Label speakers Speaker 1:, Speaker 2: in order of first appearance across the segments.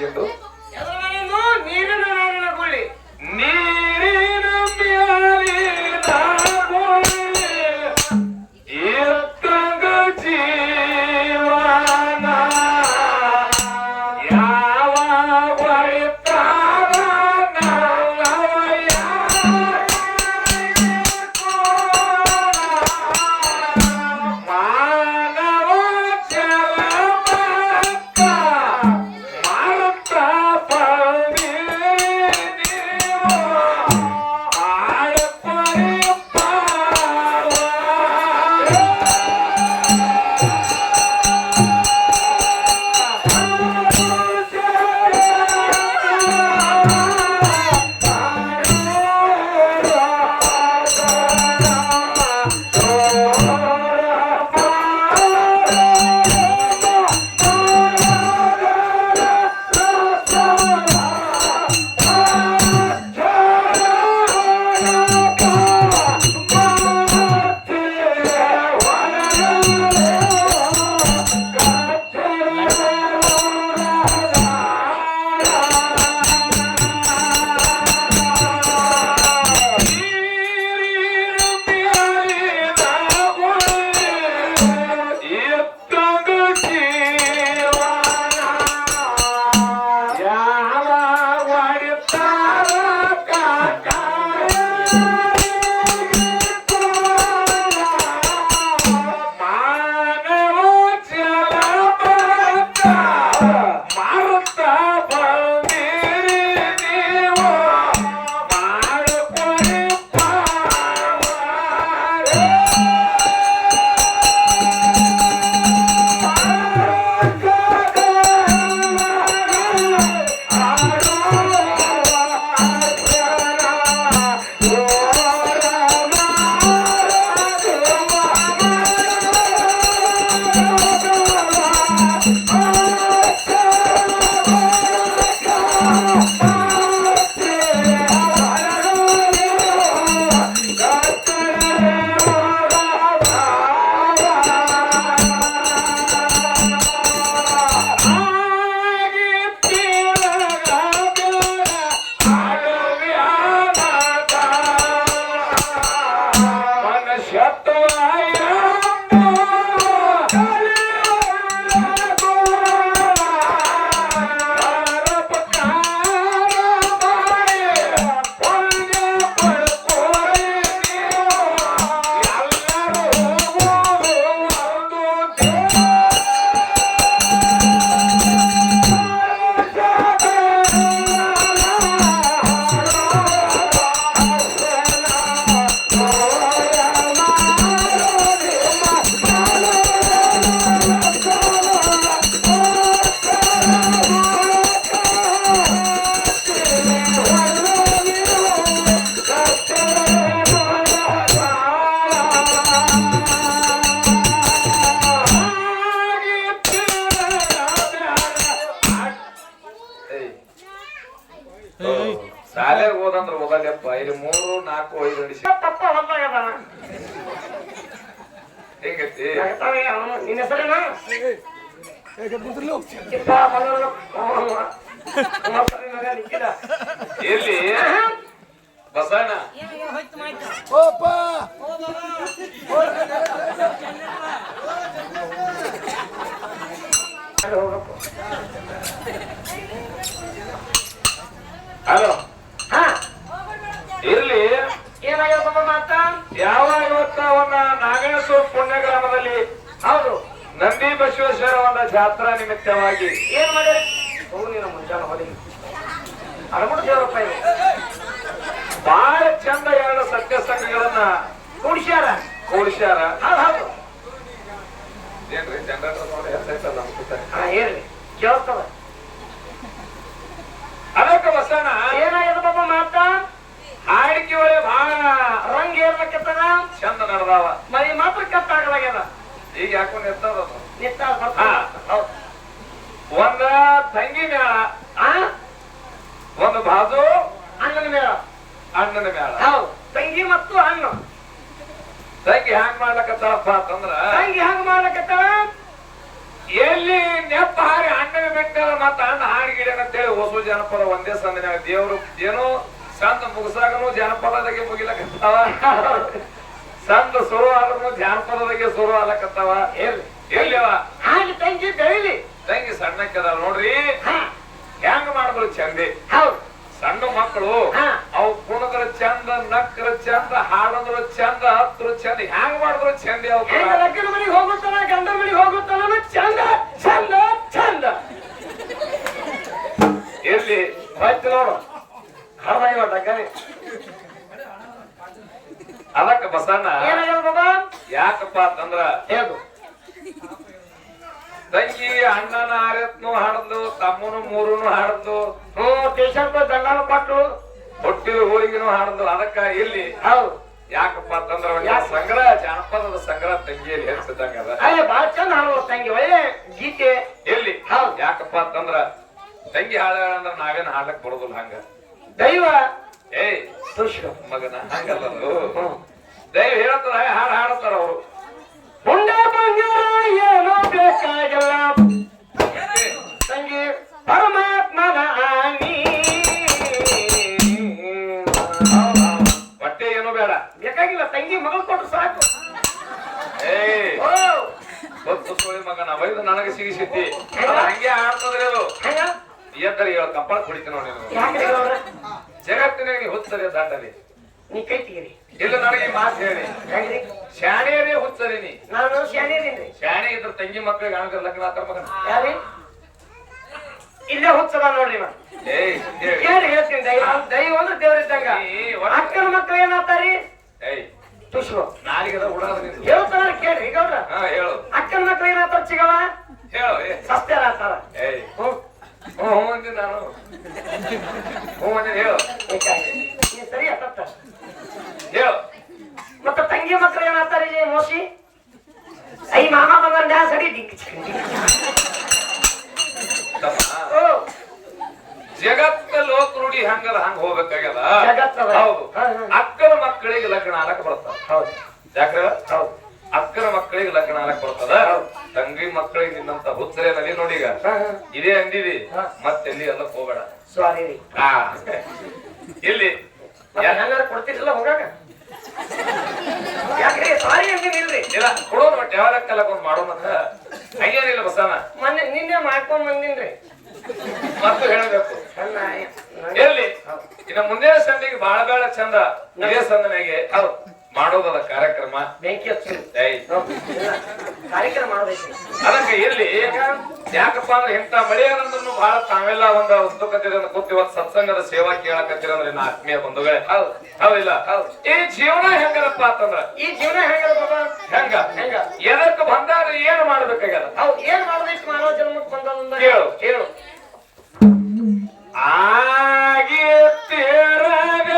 Speaker 1: your book.
Speaker 2: ಎಲ್ಲಿ? ಬಸಣ್ಣ
Speaker 1: ಹೋಗಪ್ಪ.
Speaker 2: Hello
Speaker 1: ಹಾ
Speaker 2: ಇರ್ಲಿ
Speaker 1: ಏನಾಗ್ಯದಪ್ಪ ಮಾತ
Speaker 2: ಯಾವಾಗ ಇವತ್ತ ಅವನ ನಾಗೇಶ್ವರ ಪುಣ್ಯ ಗ್ರಾಮದಲ್ಲಿ
Speaker 1: ಹೌದು
Speaker 2: ನಂದಿ ಬಸವೇಶ್ವರ ಒಂದು ಜಾತ್ರಾ ನಿಮಿತ್ತವಾಗಿ
Speaker 1: ಏನ್ ಮಾಡ್ಯಾರ ಹೋಗು ನೀನು ಮುಂಜಾನೆ ಹೊಲಿ ಅರಮುಡು ದೇವರಪ್ಪ ಇದು
Speaker 2: ಬಹಳ ಚಂದ ಎರಡು ಸತ್ಯ ಸಂಘಗಳನ್ನ
Speaker 1: ಕೂಡಿಸ್ಯಾರ.
Speaker 2: ಕೂಡಿಸ್ಯಾರ.
Speaker 1: ಹೌದು
Speaker 2: ಏನ್ರಿ ಜನರೇಟರ್ ನೋಡಿ
Speaker 1: ಹೇಳ್ರಿ. ಕೇಳ್ತದ.
Speaker 2: ಅದಕ್ಕೆ
Speaker 1: ಪಾಪ ಮಾತ?
Speaker 2: ಹಾಡಿಕೆ ಒಳ್ಳೆ ಬಹಳ
Speaker 1: ರಂಗ್ ಏರ್ಲಕ್ಕತ್ತದ
Speaker 2: ಚಂದ ನಡೆದಾವ.
Speaker 1: ಮರಿ ಮಾತ್ರ ಕತ್ತಾಗಲಾಗ್ಯದ
Speaker 2: ಈಗ ಯಾಕೋ ನಿರ್ತದ
Speaker 1: ನಿತ್ತ
Speaker 2: ಹಾ. ಒಂದ ತಂಗಿ ಮೇಳ. ಒಂದು ಬಾಜು
Speaker 1: ಅಣ್ಣನ ಮೇಳ.
Speaker 2: ಅಣ್ಣನ ಮೇಳ.
Speaker 1: ಹೌದು. ತಂಗಿ ಮತ್ತು ಅಣ್ಣ
Speaker 2: ತಂಗಿ ಹ್ಯಾಂಗ್ ಮಾಡ್ಲಕತ್ತಪ್ಪ ಅಂತಂದ್ರ
Speaker 1: ತಂಗಿ ಹ್ಯಾಂಗ ಮಾಡ್ಲಕತ್ತ
Speaker 2: ಎಲ್ಲಿ ನೆಪ್ಪ ಹಾರಿ ಅಣ್ಣನ ಬೆಂಕಲ್ಲ ಮತ್ತ ಅಣ್ಣ ಹಾಡಿಗಿಡ ಅಂತೇಳಿ ಹೊಸ ಜನಪದ ಒಂದೇ ಸಂದಿನ ದೇವ್ರು ಏನೋ ಸಂದ ಮುಗಿಸಾಗನು ಜನಪದದಾಗೆ ಮುಗಿಲಕತ್ತಾವ ಸಂದ ಶುರು ಆದ್ರೂ ಜಾನಪದದಾಗೆ ಶುರು ಆಗ್ಲಕತ್ತಾವ
Speaker 1: ಎಲ್ಲಿ? ಹಾಗೆ ತಂಗಿ ಬೆಳಿಲಿ
Speaker 2: ತಂಗಿ ಸಣ್ಣಕ್ಕದ ನೋಡ್ರಿ.
Speaker 1: ಹಾ.
Speaker 2: ಹೆಂಗ್ ಮಾಡಿದ್ರು ಚಂದಿ?
Speaker 1: ಹೌದು.
Speaker 2: ಸಣ್ಣ ಮಕ್ಕಳು.
Speaker 1: ಹಾ.
Speaker 2: ಅವು ಕುಣದ್ರ ಚಂದ ನಕ್ಕರ ಚಂದ ಹಾಡಂದ್ರ ಚಂದ ಹತ್ರ ಚಂದ. ಹೆಂಗ್ ಮಾಡಿದ್ರು ಚಂದ
Speaker 1: ಲಗ್ನ ಮನೆಗೆ ಹೋಗುತ್ತಾನ ಗಂಡ ಮನೆಗೆ ಹೋಗುತ್ತಾನ ಚಂದ ಚಂದ ಚಂದ.
Speaker 2: ಎಲ್ಲಿ?
Speaker 1: ಹೋಯ್ತು ನೋಡು. ಹರದಾಗಿ ಹೊಡ್ಡಕ್ಕನೆ
Speaker 2: ಅದಕ್ಕ ಬಸಣ್ಣ ಯಾಕಪ್ಪ ಅಂತಂದ್ರ
Speaker 1: ಹೇಳು
Speaker 2: ತಂಗಿ ಅಣ್ಣನ ಆರತ್ನು ಹಾಡದ್ಲು ತಮ್ಮನು ಮೂರನು ಹಾಡದ್ಲು
Speaker 1: ಹ್ಞೂ ಟಿ ದಂಡನು ಪಟ್ಟು.
Speaker 2: ಹೊಟ್ಟಿದ ಹೋಳಿಗೆನು ಹಾಡದ್ಲು ಅದಕ್ಕ ಇಲ್ಲಿ
Speaker 1: ಹೌದು.
Speaker 2: ಯಾಕಪ್ಪ ಅಂತಂದ್ರ? ಸಂಗ್ರಹ ಜಾನಪದದ ಸಂಗ್ರಹ ತಂಗಿಯಲ್ಲಿ ಹೆಚ್ಚಿದಂಗ ಅದ
Speaker 1: ಬಾಳ ಚಂದ ಹಾಡುವ ತಂಗಿ ಒಳ್ಳೆ ಗೀತೆ.
Speaker 2: ಎಲ್ಲಿ
Speaker 1: ಹೌದು.
Speaker 2: ಯಾಕಪ್ಪ ಅಂತಂದ್ರ ತಂಗಿ ಹಾಡ ಅಂದ್ರ ನಾವೇನ್ ಹಾಡಕ್ ಬರೋದಿಲ್ಲ ಹಂಗ.
Speaker 1: ದೈವ.
Speaker 2: ಏಯ್ ಮಗನ ಹಂಗಲ್ಲ ದೈವ ಹೇಳ್ತಾರ ಹಾಡು ಹಾಡ್ತಾರ ಅವರು.
Speaker 1: ಮುಂದೆ ಬಂಗಾರ ಏನೋ ಬೇಕಾಗಿಲ್ಲ ತಂಗಿ ಪರಮಾತ್ಮನ ಆನಿ
Speaker 2: ಏನು ಬೇಡ
Speaker 1: ಬೇಕಾಗಿಲ್ಲ ತಂಗಿ ಮಗಳು ಕೊಟ್ಟು ಸಾಕು
Speaker 2: ಸುಳಿ ಮಗನ ವೈದು ನನಗೆ ಸಿಗಿಸಿದ್ದಿ ಹಂಗೆ ಆಡ್ತದ್ರಿ ಅದು ಎದ್ದರ ಹೇಳ ಕಪ್ಪಳ ಕುಡಿತೀನಿ ನೋಡಿ ಜಗತ್ತಿನಾಗ ಹುಚ್ಚರಿ ದಾಟಲಿ
Speaker 1: ನೀ ಕೈ ತೆಗೀರಿ
Speaker 2: ಇಲ್ಲ ನನಗೆ ಈ ಮಾತು ಹೇಳಿ.
Speaker 1: ಹೆಂಗ್ರಿ
Speaker 2: ಶಾಣೆಯರೇ ಹುಚ್ಚರಿ ನೀ
Speaker 1: ನಾನು ಶಾಣೀರಿ
Speaker 2: ಶಾಣೆ ಇದ್ರ ತಂಗಿ ಮಕ್ಕಳಿಗೆ ಹಂಗ ಲಗ್ನ ಆತರ ಮಗನ?
Speaker 1: ಯಾರಿ ಇಲ್ಲೇ ಹುಚ್ಚದ ನೋಡ್ರಿ.
Speaker 2: ಏಯ್ ಹೇಳಿ.
Speaker 1: ಏನ್ ಹೇಳ್ತೀನಿ. ದೈವ ದೈವ ಅಂದ್ರೆ ದೇವ್ರಿದ್ದಂಗ.
Speaker 2: ಈ ಒಟ್ಟ-
Speaker 1: ಅಕ್ಕನ ಮಕ್ಳು ಏನಾಗ್ತಾರಿ?
Speaker 2: ಏಯ್.
Speaker 1: ತುಸು
Speaker 2: ನಾಲಿಗದ ನಿಂತು
Speaker 1: ಹೇಳ್ತಾರ ಕೇಳ್ರಿ ಗೌಡ್ರ.
Speaker 2: ಹಾ ಹೇಳು.
Speaker 1: ಅಕ್ಕನ ಮಕ್ಳು ಏನಾಗ್ತಾರ ಚಿಗವ
Speaker 2: ಹೇಳು ಏ.
Speaker 1: ಸಸ್ತ್ಯಾರ ಆಗ್ತಾರ
Speaker 2: ಏಯ್.
Speaker 1: ಹ್ಮ್
Speaker 2: ಹ್ಞೂ ಹ್ಞೂ ಅಂತೀನಿ ನಾನು. ಹ್ಞೂ ಅಂತೀನಿ ಹೇಳು.
Speaker 1: ನೀ ಸರಿ ಅತ್ತ
Speaker 2: ಹೇಳು.
Speaker 1: ಮತ್ತ ತಂಗಿ ಮಕ್ಕಳು ಏನಾಗ್ತಾರೆ ಮೋಸಿ? ಐ ಮಾಮ ಬಂದ ಡ್ಯಾನ್ಸ್ ಅಡಿ ಡಿಂಕ್
Speaker 2: ಜಗತ್ತ ಲೋಕ ರೂಢಿ ಹಂಗದ ಹಂಗ ಹೋಗ್ಬೇಕಾಗ್ಯದ. ಹೌದು. ಅಕ್ಕನ ಮಕ್ಕಳಿಗೆ ಲಗ್ನ ಆಗಕ್ ಬರ್ತಾವ
Speaker 1: ಹೌದು.
Speaker 2: ಯಾಕ್ರ?
Speaker 1: ಹೌದು.
Speaker 2: ಅಕ್ಕನ ಮಕ್ಕಳಿಗೆ ಲಗ್ನ ಆಗಕ್ ಬರ್ತದ ತಂಗಿ ಮಕ್ಕಳಿಗೆ ನಿನ್ನಂತ ಹುಚ್ಚರೇ ನದಿ ನೋಡಿ ಈಗ.
Speaker 1: ಹಾ ಹಾ.
Speaker 2: ಇದೇ ಅಂದಿದಿ. ಮತ್ತೆಲ್ಲಿ ಎಲ್ಲ ಹೋಗಬೇಡ.
Speaker 1: ಸಾರಿ
Speaker 2: ಇಲ್ಲಿ.
Speaker 1: ಕೊಡ್ತಿರಲ್ಲ ಹೋಗಾಕ ಯಾಕ್ರಿ? ಸಾರಿ ಅಂತೀನಿ ಇಲ್ರಿ?
Speaker 2: ಇಲ್ಲ ಕೊಡೋದು ಒಟ್ಟು ಯಾವ ಲೆಕ್ಕಲಕ್ಕೊಂದು ಮಾಡೋಣ ಅಂತ ಹಂಗೇನಿಲ್ಲ ಬಸನ
Speaker 1: ಮೊನ್ನೆ ನಿನ್ನೆ ಮಾಡ್ಕೊಂಡ್ ಬಂದಿನ್ರಿ.
Speaker 2: ಮತ್ತು ಹೇಳಬೇಕು. ಎಲ್ಲಿ? ಇನ್ನ ಮುಂದಿನ ಸಂದಿಗೆ ಬಹಳ ಬಹಳ ಚಂದ. ಇದೇ ಸಂದನೆಗೆ.
Speaker 1: ಹೌದು.
Speaker 2: ಮಾಡೋದದ ಕಾರ್ಯಕ್ರಮ.
Speaker 1: ಬೆಂಕಿ ಹಚ್ಚು
Speaker 2: ಏಯ್.
Speaker 1: ಕಾರ್ಯಕ್ರಮ
Speaker 2: ಅದಕ್ಕೆ ಎಲ್ಲಿ ಯಾಕಪ್ಪ ಅಂದ್ರೆ ಇಂಥ ಮಳೆ ಅನ್ನೋದನ್ನು ಬಹಳ ತಾವೆಲ್ಲ ಒಂದು ಉತ್ಸುಕತೆ ಕೂತಿ ಇವತ್ತು ಸತ್ಸಂಗದ ಸೇವಾ ಕೇಳಕತ್ತೀರ ಅಂದ್ರೆ ಇನ್ನ ಆತ್ಮೀಯ ಬಂಧುಗಳೇ.
Speaker 1: ಹೌದು.
Speaker 2: ಹೌದಿಲ್ಲ ಈ ಜೀವನ ಹೆಂಗದಪ್ಪ ಅಂತಂದ್ರ?
Speaker 1: ಈ ಜೀವನ ಹೆಂಗದ
Speaker 2: ಹೆಂಗ?
Speaker 1: ಹೆಂಗ?
Speaker 2: ಎದಕ್ಕೆ ಬಂದಾಗ ಏನು ಮಾಡ್ಬೇಕಾಗ್ಯದ?
Speaker 1: ಹೌದು. ಏನ್ ಮಾಡ್ಬೇಕು ಮಾನವ ಜನ್ಮಕ್ಕೆ ಬಂದ
Speaker 2: ಹೇಳು
Speaker 1: ಹೇಳು
Speaker 2: ಆಗಿ ತೇರಗ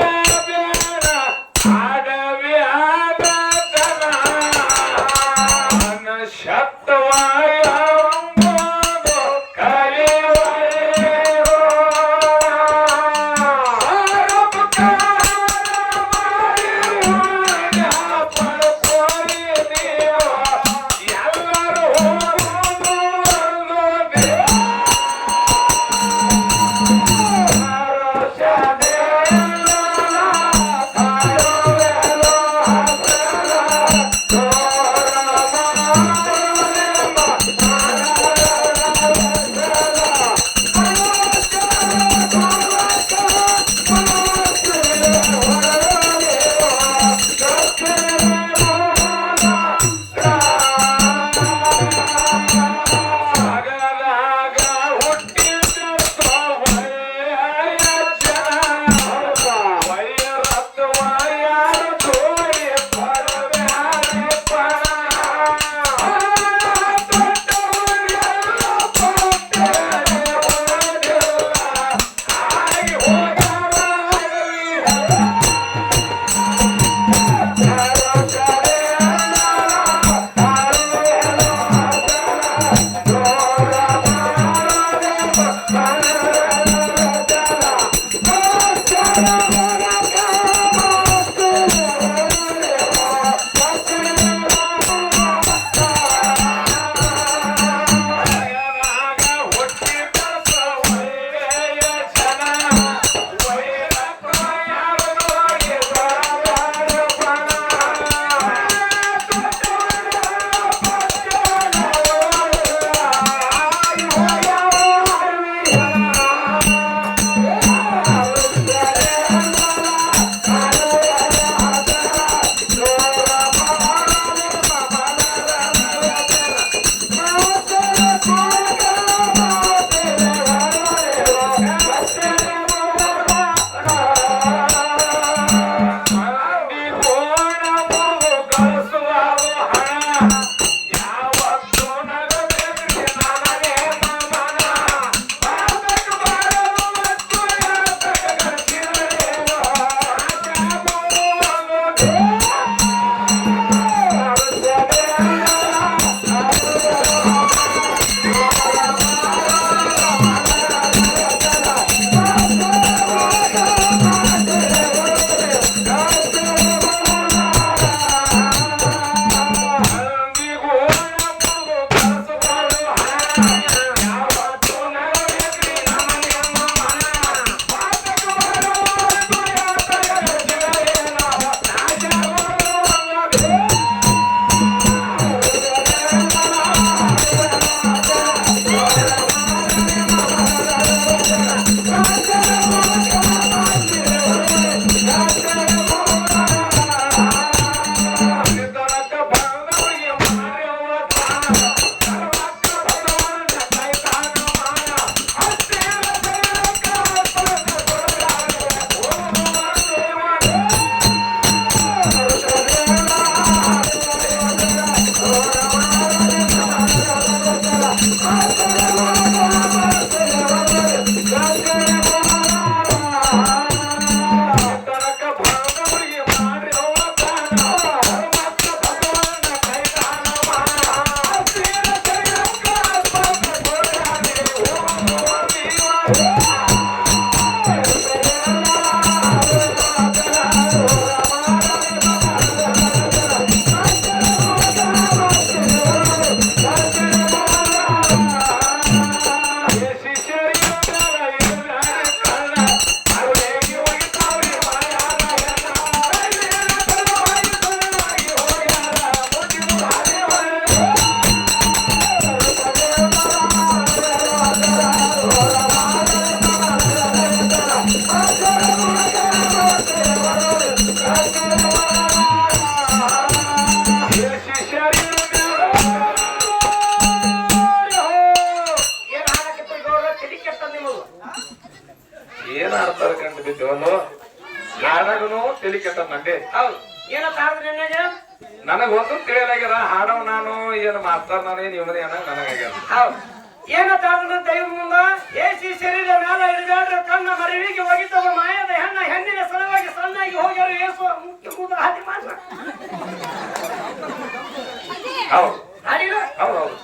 Speaker 3: ಏನಂತ ಹಾಡಿದ್ರೆ ದೈವ ಮುಂದ ಏಸಿ ಶರೀರ ಮೇಲೆ ಹಿಡಿದಾಡ್ರ ಕಣ್ಣ ಮರಿವಿಗೆ ಹೋಗಿದ್ದವ ಮಾಯದ ಹೆಣ್ಣ ಹೆಣ್ಣಿನ ಸಲುವಾಗಿ ಸಣ್ಣಾಗಿ ಹೋಗ್ಯಾರ ಏಸು ಎಂಬುದು ಹಾದಿ ಮಾತ್ರ.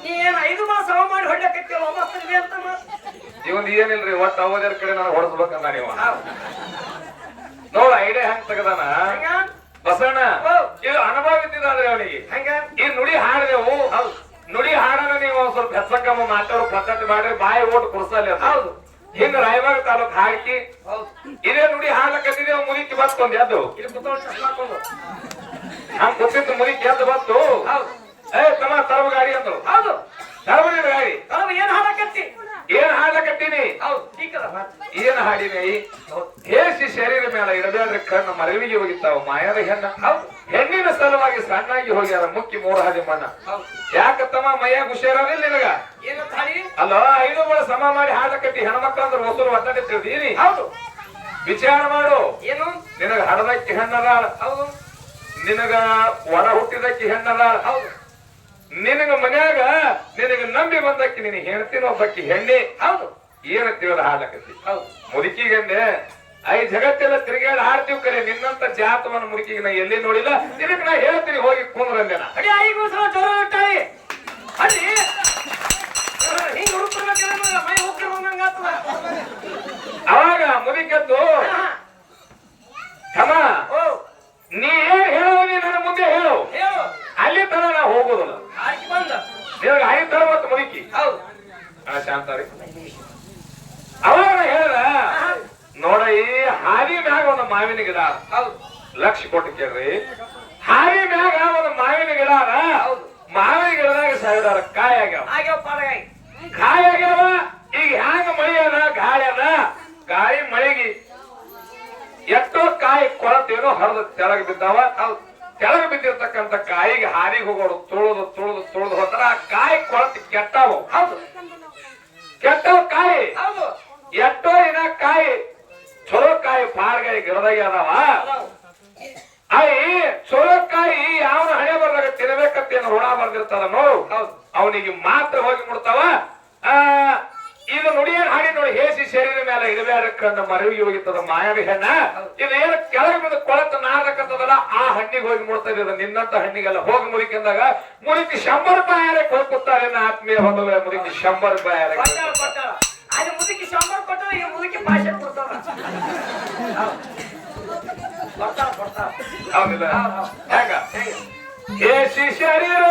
Speaker 3: ನೀ ಏನ್ ಐದು ಮಾಸ ಮಾಡಿ ಹೊಡ್ಲಕತ್ತಿಲ್ಲ ಒಬ್ಬ ಅಂತ ಮಾತು
Speaker 2: ಇವನ್ ಏನಿಲ್ರಿ ಒಟ್ಟು ಅವದ್ರ ಕಡೆ ನಾನು ಹೊಡೆಸ್ಬೇಕಂದ ನೀವು? ನೋಡ ಐಡಿಯಾ ಹೆಂಗ್ ತೆಗದಾನ? ಬಸಣ್ಣ. ಇದು ಅನುಭವ ಇದ್ದಿದ್ದಾದ್ರೆ ಅವನಿಗೆ.
Speaker 3: ಹಂಗ?
Speaker 2: ಈ ನುಡಿ ಹಾಡಿದೆವು.
Speaker 3: ಹೌದು.
Speaker 2: ಒಂದ್ ಸ್ವಲ್ಪ ಹೆಚ್ಚಕಮ್ಮ ಮಾತಾಡೋ ಪದ್ಧತಿ ಮಾಡಿ ಬಾಯಿ ಓಟ್ ಕೊಡ್ಸಲ್ಲ.
Speaker 3: ಹೌದು.
Speaker 2: ಹಿಂಗ ರಾಯಬಾಗ ತಾಲೂಕ್ ಹಾಕಿ ಇದೇ ನುಡಿ ಹಾಡ್ಲಕತ್ತಿದೆ ಮುದಿಕ್ಕೆ ಬತ್ಕೊಂಡ್ ಎದ್ದು. ಹಂಗ. ಗೊತ್ತಿತ್ತು ಮುದಿಕ್ಕೆ ಎದ್ದು ಬತ್ತು ಏ ತಮ್ಮ ತರವ ಗಾಡಿ ಅಂದ್ರು.
Speaker 3: ಹೌದು.
Speaker 2: ತರವನಿನ ಗಾಡಿ.
Speaker 3: ಹೌದು ಏನ್ ಹಾಡಕತ್ತಿ
Speaker 2: ಏನ್ ಹಾಡ್ಲಕತ್ತೀನಿ ಏನ್ ಹಾಡಿನಿ ಹೇಸಿ ಶರೀರ ಮೇಲೆ ಇಡಬೇಡ್ರಿ ಕಣ್ಣು ಮರವಿಗೆ ಹೋಗಿತ್ತಾವ ಮಾಯಾದ ಹೆಣ್ಣ.
Speaker 3: ಹೌದು.
Speaker 2: ಹೆಣ್ಣಿನ ಸಲುವಾಗಿ ಸಣ್ಣಾಗಿ ಹೋಗ್ಯಾರ ಮುಕ್ಕಿ ಮೂರು ಹಾದಿ ಮಣ್ಣ. ಯಾಕತ್ತಮ್ಮ ಮೈಯಾಗ ಹುಷಾರಿಲ್ಲ ನಿನಗ? ಅಲ್ಲ ಐದು ಬಳ ಸಮ ಮಾಡಿ ಹಾಡಕಟ್ಟಿ ಹೆಣ್ಮಕ್ಳ ಅಂದ್ರೆ ಹೊಸರು ಒದ್ದಾಡಿ ತಿಳಿದೀನಿ.
Speaker 3: ಹೌದು.
Speaker 2: ವಿಚಾರ ಮಾಡು.
Speaker 3: ಏನು?
Speaker 2: ನಿನಗ ಹಣದಕ್ಕೆ ಹೆಣ್ಣದಾಳ.
Speaker 3: ಹೌದು.
Speaker 2: ನಿನಗ ವರ ಹುಟ್ಟಿದಕ್ಕಿ ಹೆಣ್ಣದಾಳ.
Speaker 3: ಹೌದು.
Speaker 2: ನಿನಗ ಮನ್ಯಾಗ ನಿನಗ ನಂಬಿ ಬಂದಕ್ಕಿ ನಿನಗೆ ಹೆಣ್ತಿನ ಒಬ್ಬಕ್ಕೆ ಹೆಣ್ಣೆ.
Speaker 3: ಹೌದು.
Speaker 2: ಏನ ತಿಳಿದ ಹಾಡಕತ್ತಿ
Speaker 3: ಹೌದು.
Speaker 2: ಮುದುಕಿಗಂದೆ ಐ ಜಗತ್ತೆಲ್ಲ ತಿರುಗಾಡಿ ಆಡ್ತೀವಿ ಕರೆ ನಿನ್ನಂತ ಜಾತವನ್ನು ಮುಡುಕಿ ನಾ ಎಲ್ಲಿ ನೋಡಿಲ್ಲ? ನಿನಗೆ ನಾ ಹೇಳ್ತೀನಿ ಹೋಗಿ ಕುಂದ್ರಂದೆ ನಾ.
Speaker 3: ಅಡಿ ಐದು ಸಲ ಜ್ವರ ಇಟ್ಟಾಳಿ ಅಲ್ಲಿ ಹಿಂಗ್ ಹುಡುಕ್ತಿರ್ಬೇಕಲ್ಲ ಮೈ
Speaker 2: ಅವಾಗ ಮುದುಕದ್ದು ಕಮ ನೀ ಏನ್ ಹೇಳೋದಿ ನನ್ನ ಮುಂದೆ ಹೇಳು.
Speaker 3: ಹೇಳು.
Speaker 2: ಅಲ್ಲಿ ತನ ನಾ ಹೋಗೋದಿಲ್ಲ. ನಿನಗೆ ಐದು ತರ ಮತ್ತು ಮುದುಕಿ.
Speaker 3: ಹೌದು.
Speaker 2: ಶಾಂತ ಅವಾಗ ನಾ ಹೇಳ್ದ ನೋಡ ಈ ಹಾರಿ ಮ್ಯಾಗ ಒಂದು ಮಾವಿನ ಗಿಡ. ಲಕ್ಷ ಕೊಟ್ಟು ಕೇಳ್ರಿ. ಹಾರಿ ಮ್ಯಾಗ ಒಂದು ಮಾವಿನ ಗಿಡ. ಮಾವಿನ ಗಿಡದಾಗ ಸಾವಿರ ಕಾಯಿ ಆಗ್ಯಾವ. ಕಾಯಿ ಆಗ್ಯಾವ. ಈಗ ಹ್ಯಾಂಗ ಮಳಿ ಅದ? ಗಾಳಿ ಅದ. ಗಾಳಿ ಮಳೆಗಿ ಎಷ್ಟೋ ಕಾಯಿ ಕೊಳತೇನೋ ಹರಿದು ತೆಳಗ ಬಿದ್ದಾವ. ಹೌದು. ಕೆಳಗೆ ಬಿದ್ದಿರ್ತಕ್ಕಂಥ ಕಾಯಿಗೆ ಹಾರಿಗೆ ಹೋಗೋರು ತುಳಿದು ತುಳಿದು ತುಳಿದು ಹೋದ್ರ ಆ ಕಾಯಿ ಕೊಳತಿ ಕೆಟ್ಟವು.
Speaker 3: ಹೌದು.
Speaker 2: ಕೆಟ್ಟವು ಕಾಯಿ.
Speaker 3: ಹೌದು.
Speaker 2: ಎಷ್ಟೋ ದಿನ ಕಾಯಿ ಚಲೋ ಪಾರ್ಗೈ ಗಿಡದಾಗ ಅದಾವ. ಅಯ್ಯ ಸೊರಕಾಯಿ ಕಾಯಿ ಯಾವನ ಹಣೆ ಬರ್ದಾಗ ತಿನ್ನಬೇಕಂತ ಏನು ಋಣ ಬರ್ದಿರ್ತಾರ ನೋಡು. ಅವನಿಗೆ ಮಾತ್ರ ಹೋಗಿ ಮುಡ್ತಾವ ಆ ಇದು ನುಡಿಯ ಹಾಡಿ ನೋಡಿ ಹೇಸಿ ಶರೀರ ಮೇಲೆ ಇಡಬೇಡ ಕಂಡು ಮರವಿಗೆ ಹೋಗಿತ್ತದ ಮಾಯಾವಿ ಹೆಣ್ಣ ಇದು ಏನು ಕೆಳಗೆ ಬಂದು ಕೊಳತ ನಾರಕತ್ತದಲ್ಲ ಆ ಹಣ್ಣಿಗೆ ಹೋಗಿ ಮುಡ್ತದೆ ಇದು ನಿನ್ನಂತ ಹಣ್ಣಿಗೆಲ್ಲ ಹೋಗಿ ಮುರಿಕಿಂದಾಗ ಮುರಿಕಿ ಶಂಬರ್ ಬಾಯಾರೆ ಯಾರೇ ಕೊಡ್ಕೊತಾರೆ ಆತ್ಮೀಯ ಹೊಂದಲೇ ಮುರಿಕಿ ಶಂಬರ್ ರೂಪಾಯಿ ಹೆಂಗ ಹೇಸಿ ಶರೀರ